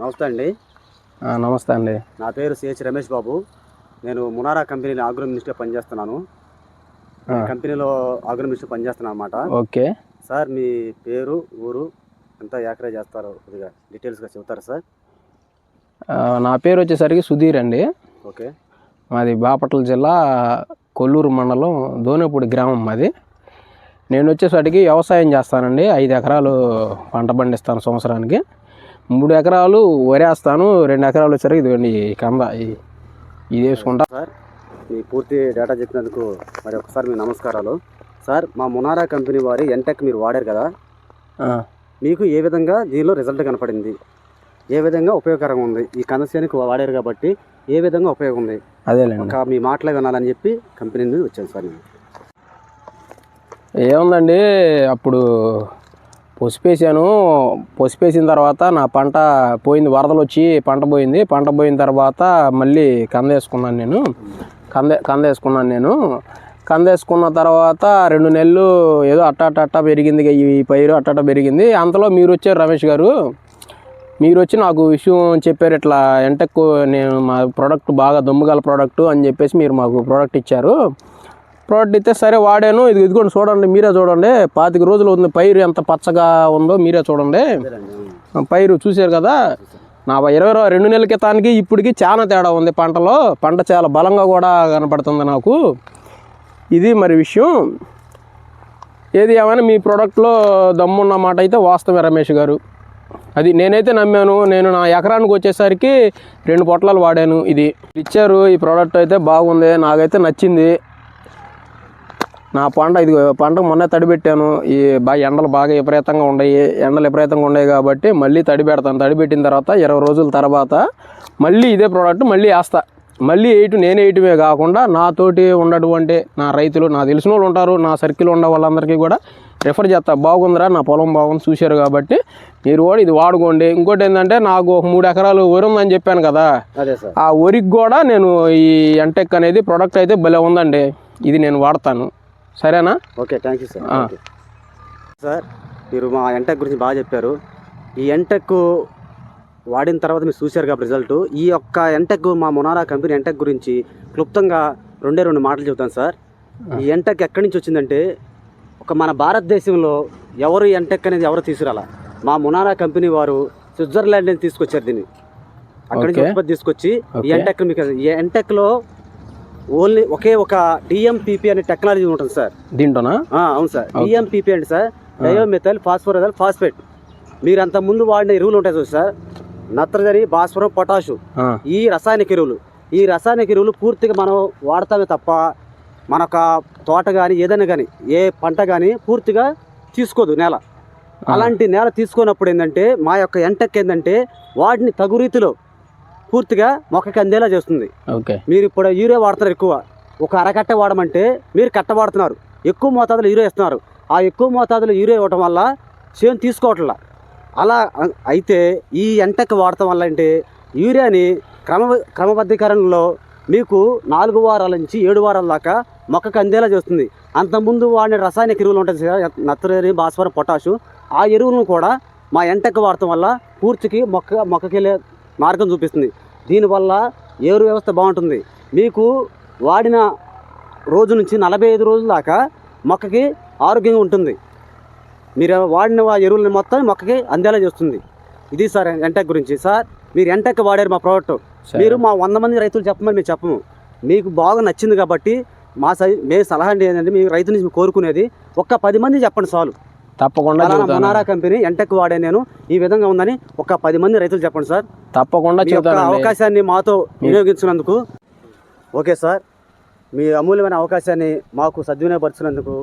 నమస్తే అండి. నమస్తే అండి. నా పేరు సిహెచ్ రమేష్ బాబు. నేను మునారా కంపెనీలో ఆగ్రో మినిస్టర్ పనిచేస్తున్నాను. కంపెనీలో ఆగ్రో మినిస్టర్ పనిచేస్తున్నాను అనమాట ఓకే. సార్ మీ పేరు ఊరు ఎంత యాక్రే చేస్తారో కొద్దిగా డీటెయిల్స్గా చెబుతారా సార్? నా పేరు వచ్చేసరికి సుధీర్ అండి. ఓకే. మాది బాపట్ల జిల్లా కొల్లూరు మండలం దోనేపూడి గ్రామం మాది. నేను వచ్చేసరికి వ్యవసాయం చేస్తానండి. ఐదు ఎకరాలు పంట పండిస్తాను సంవత్సరానికి. మూడు ఎకరాలు వరేస్తాను రెండు ఎకరాలు వచ్చేసరికి ఇదిగోండి ఈ కంద ఇది వేసుకుంటా. సార్ మీ పూర్తి డేటా చెప్పినందుకు మరి ఒకసారి మీ నమస్కారాలు. సార్ మా మునారా కంపెనీ వారి ఎంటెక్ మీరు వాడారు కదా? మీకు ఏ విధంగా దీనిలో రిజల్ట్ కనపడింది? ఏ విధంగా ఉపయోగకరంగా ఉంది? ఈ కందసేనికి వాడారు కాబట్టి ఏ విధంగా ఉపయోగం ఉంది? అదేలేండి. ఒక మీ మాటలే వినాలని చెప్పి కంపెనీ నుండి వచ్చాను సార్ నేను. ఏముందండి అప్పుడు పసుపేసాను. పసుపేసిన తర్వాత నా పంట పోయింది వరదలు వచ్చి పంట పోయింది. పంట పోయిన తర్వాత మళ్ళీ కంద వేసుకున్నాను నేను. కంద కంద వేసుకున్నాను నేను. కంద వేసుకున్న తర్వాత రెండు నెలలు ఏదో అట్ట అట్ట అట్ట పెరిగింది ఈ పైరు అట్ట అట్ట పెరిగింది. అంతలో మీరు వచ్చారు రమేష్ గారు. మీరు వచ్చి నాకు విషయం చెప్పారు ఇట్లా ఎంటెక్ నేను మా ప్రోడక్ట్ బాగా దమ్ముగల ప్రోడక్ట్ అని చెప్పేసి మీరు మాకు ప్రోడక్ట్ ఇచ్చారు. ప్రోడక్ట్ అయితే సరే వాడాను. ఇది ఇదిగోండి చూడండి మీరే చూడండి. పాతిక రోజులు ఉంది పైరు ఎంత పచ్చగా ఉందో మీరే చూడండి. ఆ పైరు చూశారు కదా? నా ఇరవై రెండు నెలల క్రితానికి ఇప్పటికి చాలా తేడా ఉంది పంటలో. పంట చాలా బలంగా కూడా కనపడుతుంది నాకు. ఇది మరి విషయం. ఏది ఏమైనా మీ ప్రోడక్ట్లో దమ్మున్న మాట అయితే వాస్తవే రమేష్ గారు. అది నేనైతే నమ్మాను. నేను నా ఎకరానికి వచ్చేసరికి రెండు పొట్లాలు వాడాను. ఇది ఇచ్చారు. ఈ ప్రోడక్ట్ అయితే బాగుంది. నాకైతే నచ్చింది. నా పంట ఇది పంట మొన్నే తడి పెట్టాను. ఈ బాగా ఎండలు బాగా విపరీతంగా ఉన్నాయి ఎండలు విపరీతంగా ఉన్నాయి కాబట్టి మళ్ళీ తడి పెడతాను. తడి పెట్టిన తర్వాత ఇరవై రోజుల తర్వాత మళ్ళీ ఇదే ప్రోడక్ట్ మళ్ళీ వేస్తా. మళ్ళీ వేయటం నేనే వేయటమే కాకుండా నాతోటి ఉన్నటువంటి నా రైతులు నా తెలిసిన వాళ్ళు ఉంటారు నా సర్కిల్ ఉన్న వాళ్ళందరికీ కూడా రిఫర్ చేస్తా. బాగుందిరా నా పొలం బాగుంది చూశారు కాబట్టి మీరు కూడా ఇది వాడుకోండి. ఇంకోటి ఏంటంటే నాకు ఒక మూడు ఎకరాలు వరి ఉందని చెప్పాను కదా ఆ వరికి కూడా నేను ఈ ఎంటెక్ అనేది ప్రోడక్ట్ అయితే భలే ఉందండి. ఇది నేను వాడతాను. సరేనా? Okay thank you sir. Sir మీరు మా ఎంటెక్ గురించి బాగా చెప్పారు. ఈ ఎంటెక్ వాడిన తర్వాత మీరు చూశారు కాబట్టి రిజల్ట్ ఈ యొక్క ఎంటెక్ మా మొనారా కంపెనీ ఎంటెక్ గురించి క్లుప్తంగా రెండే రెండు మాటలు చెబుతాను సార్ ఈ ఎంటెక్ ఎక్కడి నుంచి వచ్చిందంటే ఒక మన భారతదేశంలో ఎవరు ఎంటెక్ అనేది ఎవరు తీసుకురాల మా మొనారా కంపెనీ వారు స్విట్జర్లాండ్ నుంచి తీసుకొచ్చారు దీన్ని. అక్కడి నుంచి. ఉత్పత్తి తీసుకొచ్చి ఈ. ఎంటెక్ మీకు ఈ ఎంటెక్లో ఓన్లీ ఒకే ఒక డిఎంపిపి అనే టెక్నాలజీ ఉంటుంది సార్. దీంట్లోనా? అవును సార్. డిఎంపిపి అంటే సార్. డయోమెథల్ ఫాస్ఫోరజల్ ఫాస్ఫేట్. మీరు అంత ముందు వాడిన ఎరువులు ఉంటాయి చూసి సార్. నత్రజని భాస్వరం పొటాషు. ఈ రసాయనిక ఎరువులు. ఈ రసాయనిక ఎరువులు పూర్తిగా మనం వాడతామే తప్ప మనొక తోట కానీ ఏదైనా కానీ ఏ పంట కానీ పూర్తిగా తీసుకోదు నేల. అలాంటి నేల తీసుకున్నప్పుడు ఏంటంటే మా యొక్క ఎంటెక్ ఏంటంటే వాటిని తగు రీతిలో పూర్తిగా మొక్కకి అందేలా చేస్తుంది. ఓకే. మీరు ఇప్పుడు యూరియా వాడుతున్నారు ఎక్కువ. ఒక అరకట్ట వాడమంటే మీరు కట్ట వాడుతున్నారు. ఎక్కువ మోతాదులో యూరియా ఇస్తున్నారు ఆ ఎక్కువ మోతాదులో యూరియా ఇవ్వటం వల్ల చేను తీసుకోవట్లా. అలా అయితే ఈ ఎంటెక్ వాడటం వల్ల అంటే యూరియాని క్రమ క్రమబద్ధీకరణలో మీకు నాలుగు వారాల నుంచి ఏడు వారాల దాకా మొక్కకు అందేలా చేస్తుంది. అంతకుముందు వాడిన రసాయనిక ఎరువులు ఉంటుంది కదా నత్రజని భాస్వరం పొటాషు. ఆ ఎరువులను కూడా మా ఎంటెక్ వాడటం వల్ల పూర్తికి మొక్క మొక్కకి వెళ్ళే మార్గం చూపిస్తుంది. దీనివల్ల ఏరు వ్యవస్థ బాగుంటుంది. మీకు వాడిన రోజు నుంచి నలభై ఐదు రోజుల దాకా మొక్కకి ఆరోగ్యంగా ఉంటుంది. మీరు వాడిన ఎరువులని మొత్తం మొక్కకి అందేలా చేస్తుంది. ఇది సార్ ఎంటెక్ గురించి. సార్ మీరు ఎంటెక్ వాడారు మా ప్రోడక్ట్. మీరు మా వంద మంది రైతులు చెప్పమని మేము చెప్పము. మీకు బాగా నచ్చింది కాబట్టి మా సై మేము సలహా ఏంటంటే మీ రైతు నుంచి కోరుకునేది ఒక్క పది మంది చెప్పండి చాలు. తప్పకుండా మొనారా కంపెనీ ఎంటెక్ వాడే నేను. ఈ విధంగా ఉందని ఒక పది మంది రైతులు చెప్పండి సార్. తప్పకుండా అవకాశాన్ని మాతో వినియోగించినందుకు ఓకే సార్. మీ అమూల్యమైన అవకాశాన్ని మాకు సద్వినియోగపరిచినందుకు